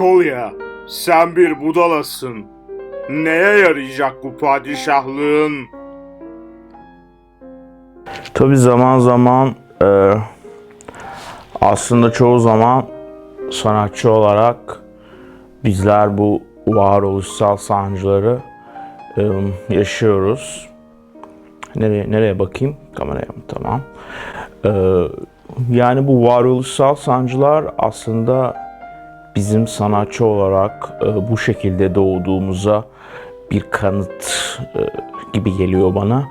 ol ya. Sen bir budalasın. Neye yarayacak bu padişahlığın? Tabi zaman zaman e, aslında çoğu zaman sanatçı olarak bizler bu varoluşsal sancıları e, yaşıyoruz. Nereye nereye bakayım? Kameraya mı? Tamam. E, yani bu varoluşsal sancılar aslında bizim sanatçı olarak e, bu şekilde doğduğumuza bir kanıt e, gibi geliyor bana.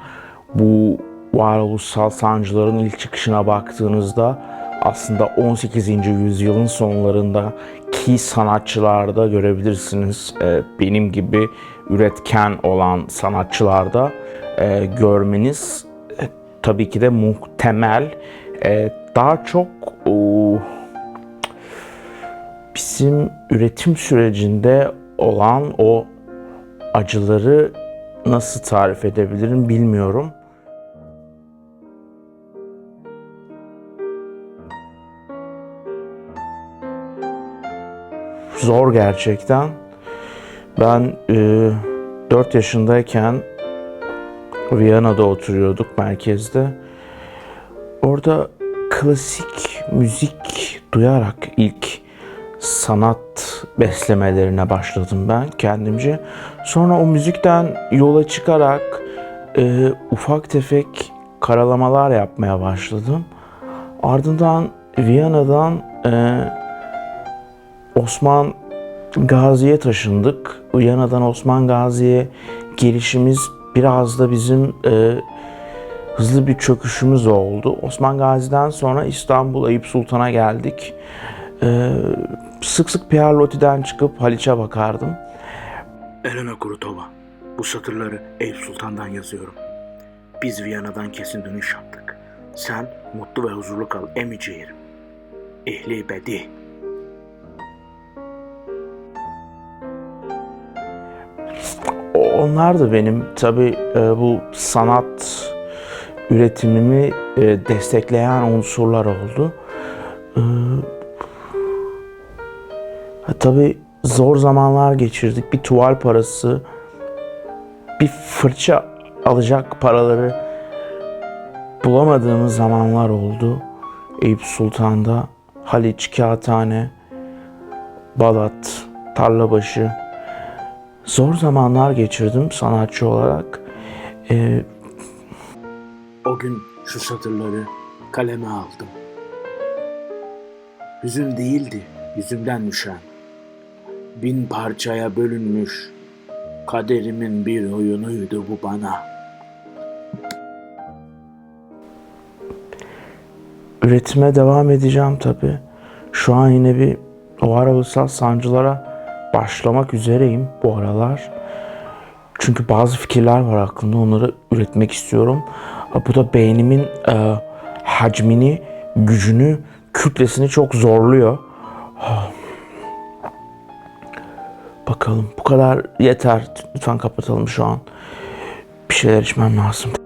Bu varoluşsal sancıların ilk çıkışına baktığınızda aslında 18. yüzyılın sonlarında ki sanatçılarda görebilirsiniz. E, benim gibi üretken olan sanatçılarda e, görmeniz e, tabii ki de muhtemel. E, daha çok o, bizim üretim sürecinde olan o acıları nasıl tarif edebilirim bilmiyorum. Zor gerçekten. Ben e, 4 yaşındayken Viyana'da oturuyorduk merkezde. Orada klasik müzik duyarak ilk sanat beslemelerine başladım ben kendimce. Sonra o müzikten yola çıkarak e, ufak tefek karalamalar yapmaya başladım. Ardından Viyana'dan e, Osman Gazi'ye taşındık. Viyana'dan Osman Gazi'ye gelişimiz biraz da bizim e, hızlı bir çöküşümüz oldu. Osman Gazi'den sonra İstanbul Eyüp Sultan'a geldik. E, sık sık Pierre Loti'den çıkıp Haliç'e bakardım. Elena Kurutova. Bu satırları Eyüp Sultan'dan yazıyorum. Biz Viyana'dan kesin dönüş yaptık. Sen mutlu ve huzurlu kal emiciğerim. Ehli bedi. Onlar da benim tabii e, bu sanat üretimimi e, destekleyen unsurlar oldu. Ha, tabii zor zamanlar geçirdik. Bir tuval parası, bir fırça alacak paraları bulamadığımız zamanlar oldu. Eyüp Sultan'da, Haliç, Kağıthane, Balat, Tarlabaşı, Zor zamanlar geçirdim sanatçı olarak. Ee, O gün şu satırları kaleme aldım. Hüzün değildi yüzümden düşen. Bin parçaya bölünmüş kaderimin bir oyunuydu bu bana. üretime devam edeceğim tabii. Şu an yine bir varoluşsal sancılara başlamak üzereyim bu aralar. Çünkü bazı fikirler var aklımda onları üretmek istiyorum. Bu da beynimin e, hacmini, gücünü, kütlesini çok zorluyor. Bakalım bu kadar yeter. Lütfen kapatalım şu an. Bir şeyler içmem lazım.